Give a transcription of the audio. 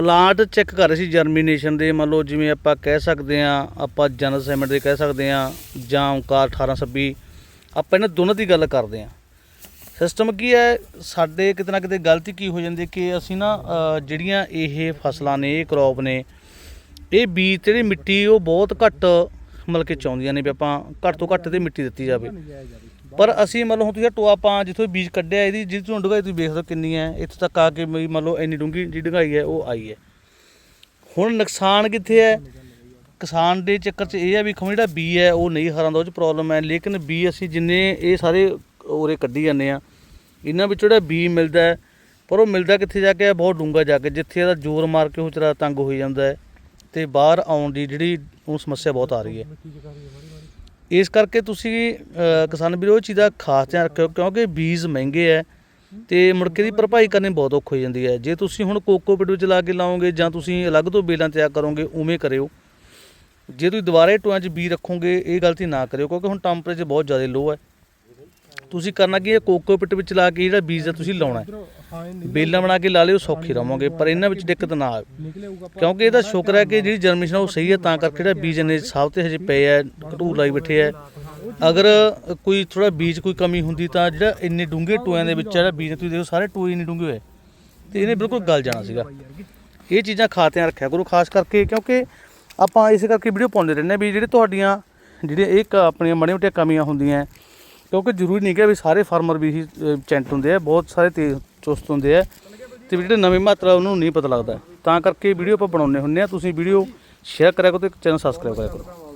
Plant check ਕਰ ਰਹੇ ਸੀ germination ਦੇ, ਮੰਨ ਲਓ ਜਿਵੇਂ ਆਪਾਂ ਕਹਿ ਸਕਦੇ ਆ ਆਪਾਂ ਜਨਰਲ ਸੈਮੈਂਟ ਦੇ ਕਹਿ ਸਕਦੇ ਆ ਜਾਂ ਓਂਕਾਰ 1826 ਆਪਾਂ ਇਹਨਾਂ ਦੋਨਾਂ ਦੀ ਗੱਲ ਕਰਦੇ ਆ ਸਿਸਟਮ ਕੀ ਹੈ? ਸਾਡੇ ਕਿਤੇ ਨਾ ਕਿਤੇ ਗਲਤੀ ਕੀ ਹੋ ਜਾਂਦੀ ਕਿ ਅਸੀਂ ਨਾ ਜਿਹੜੀਆਂ ਇਹ ਫਸਲਾਂ ਨੇ, ਇਹ ਕ੍ਰੌਪ ਨੇ, ਇਹ ਬੀਜ ਤੇ ਜਿਹੜੀ ਮਿੱਟੀ ਉਹ ਬਹੁਤ ਘੱਟ ਮਤਲਬ ਕਿ ਚਾਹੁੰਦੀਆਂ ਨੇ ਵੀ ਆਪਾਂ ਘੱਟ ਤੋਂ ਘੱਟ ਤੇ ਮਿੱਟੀ ਦਿੱਤੀ ਜਾਵੇ। ਪਰ ਅਸੀਂ ਮਤਲਬ ਹੁਣ ਤੁਸੀਂ ਟੋਆ ਆਪਾਂ ਜਿੱਥੋਂ ਬੀਜ ਕੱਢਿਆ, ਇਹਦੀ ਜਿਹਦੀ ਤੋਂ ਡੂੰਘਾਈ ਤੁਸੀਂ ਵੇਖ ਸਕਦੇ ਹੋ ਕਿੰਨੀ ਹੈ। ਇੱਥੇ ਤੱਕ ਆ ਕੇ ਵੀ ਮੰਨ ਲਓ ਇੰਨੀ ਡੂੰਘੀ ਜਿਹੜੀ ਡੂੰਘਾਈ ਹੈ, ਉਹ ਆਈ ਹੈ। ਹੁਣ ਨੁਕਸਾਨ ਕਿੱਥੇ ਹੈ? ਕਿਸਾਨ ਦੇ ਚੱਕਰ 'ਚ ਇਹ ਹੈ ਵੀ ਖਮ ਜਿਹੜਾ ਬੀ ਹੈ, ਉਹ ਨਹੀਂ ਹਰਾਂਦਾ ਉਹ 'ਚ ਪ੍ਰੋਬਲਮ ਹੈ। ਲੇਕਿਨ ਬੀ ਅਸੀਂ ਜਿੰਨੇ ਇਹ ਸਾਰੇ ਉਰੇ ਕੱਢੀ ਜਾਂਦੇ ਆ ਇਹਨਾਂ ਵਿੱਚੋਂ ਜਿਹੜਾ ਬੀ ਮਿਲਦਾ ਹੈ, ਪਰ ਉਹ ਮਿਲਦਾ ਕਿੱਥੇ ਜਾ ਕੇ ਬਹੁਤ ਡੂੰਘਾ ਜਾ ਕੇ, ਜਿੱਥੇ ਇਹਦਾ ਜ਼ੋਰ ਮਾਰ ਕੇ ਉਹ ਚਰਾ ਤੰਗ ਹੋ ਜਾਂਦਾ ਹੈ ਤੇ ਬਾਹਰ ਆਉਣ ਦੀ ਜਿਹੜੀ ਉਹ ਸਮੱਸਿਆ ਬਹੁਤ ਆ ਰਹੀ ਹੈ। ਇਸ ਕਰਕੇ ਤੁਸੀਂ ਕਿਸਾਨ ਵੀਰੋ, ਇਹ ਚੀਜ਼ ਦਾ ਖਾਸ ਧਿਆਨ ਰੱਖਿਓ, ਕਿਉਂਕਿ ਬੀਜ ਮਹਿੰਗੇ ਹੈ ਤੇ ਮੁੜਕੇ ਦੀ ਭਰਪਾਈ ਕਰਨੀ ਬਹੁਤ ਔਖ ਹੋ ਜਾਂਦੀ ਹੈ ਜੇ ਤੁਸੀਂ ਹੁਣ ਕੋਕੋਪੀਟ ਵਿੱਚ ਲਾ ਕੇ ਲਾਓਗੇ ਜਾਂ ਤੁਸੀਂ ਅਲੱਗ ਤੋਂ ਬੇਲਾਂ ਤਿਆਰ ਕਰੋਗੇ, ਉਵੇਂ ਕਰਿਓ। ਜੇ ਤੁਸੀਂ ਦੁਬਾਰੇ ਟੋਆਂ 'ਚ ਬੀਜ ਰੱਖੋਗੇ, ਇਹ ਗਲਤੀ ਨਾ ਕਰਿਓ, ਕਿਉਂਕਿ ਹੁਣ ਟੈਂਪਰੇਚਰ ਬਹੁਤ ਜ਼ਿਆਦਾ ਲੋ ਹੈ ਤੁਸੀਂ ਕਰਨਾ ਕੀ ਹੈ? ਕੋਕੋਪੀਟ ਵਿੱਚ ਲਾ ਕੇ ਜਿਹੜਾ ਬੀਜ ਹੈ ਤੁਸੀਂ ਲਾਉਣਾ ਹੈ। ਬੇਲਾਂ ਬਣਾ ਕੇ ਲਾ ਲਿਓ ਸੌਖੀ ਰਹੋਗੇ ਪਰ ਇਹਨਾਂ ਵਿੱਚ ਦਿੱਕਤ ਨਾ ਆਵੇ। ਕਿਉਂਕਿ ਇਹਦਾ ਸ਼ੁਕਰ ਹੈ ਕਿ ਜਿਹੜੀ ਜਰਮੀਸ਼ਨ ਉਹ ਸਹੀ ਹੈ ਤਾਂ ਕਰਕੇ ਜਿਹੜਾ ਬੀਜ ਨੇ ਸਾਹ ਤੇ ਹਜੇ ਪਏ ਆ ਘਟੂਰ ਲਾਈ ਬੈਠੇ ਆ। ਅਗਰ ਕੋਈ ਥੋੜਾ ਬੀਜ ਕੋਈ ਕਮੀ ਹੁੰਦੀ ਤਾਂ ਜਿਹੜਾ ਇੰਨੇ ਡੂੰਘੇ ਟੋਇਆਂ ਦੇ ਵਿੱਚ ਜਿਹੜਾ ਬੀਜ ਤੁਸੀਂ ਦੇਖੋ ਸਾਰੇ ਟੋਏ ਇੰਨੇ ਡੂੰਘੇ ਹੋਏ। ਤੇ ਇਹਨੇ ਬਿਲਕੁਲ ਗਲ ਜਾਣਾ ਸੀਗਾ। ਇਹ ਚੀਜ਼ਾਂ ਖਾਤਿਆਂ ਰੱਖਿਆ ਕਰੋ ਖਾਸ ਕਰਕੇ ਕਿਉਂਕਿ ਆਪਾਂ ਇਸੇ ਕਰਕੇ ਵੀਡੀਓ ਪਾਉਂਦੇ ਰਹਿੰਦੇ ਹਾਂ ਵੀ ਜਿਹੜੇ ਤੁਹਾਡੀਆਂ ਜਿਹੜੀਆਂ ਇਹ ਆਪਣੀਆਂ ਮਾੜੀਆਂ ਮੋਟੀਆਂ ਕਮੀਆਂ ਹੁੰਦੀਆਂ ਕਿਉਂਕਿ ਜ਼ਰੂਰੀ ਨਹੀਂ ਕਿ ਵੀ ਸਾਰੇ ਫਾਰਮਰ ਵੀ ਹੀ ਚੈਂਟ ਹੁੰਦੇ ਆ, ਬਹੁਤ ਸਾਰੇ ਤੇਜ਼ ਚੁਸਤ ਹੁੰਦੇ ਆ। ਤੇ ਜਿਹੜੇ ਨਵੀਂ ਮਾਤਰਾ ਉਹਨਾਂ ਨੂੰ ਨਹੀਂ ਪਤਾ ਲੱਗਦਾ। ਤਾਂ ਕਰਕੇ ਵੀਡੀਓ ਆਪਾਂ ਬਣਾਉਂਦੇ ਹੁੰਦੇ ਆ। ਤੁਸੀਂ ਵੀਡੀਓ ਸ਼ੇਅਰ ਕਰਿਆ ਕਰੋ ਤੇ ਚੈਨਲ ਸਬਸਕ੍ਰਾਈਬ ਕਰਿਆ ਕਰੋ।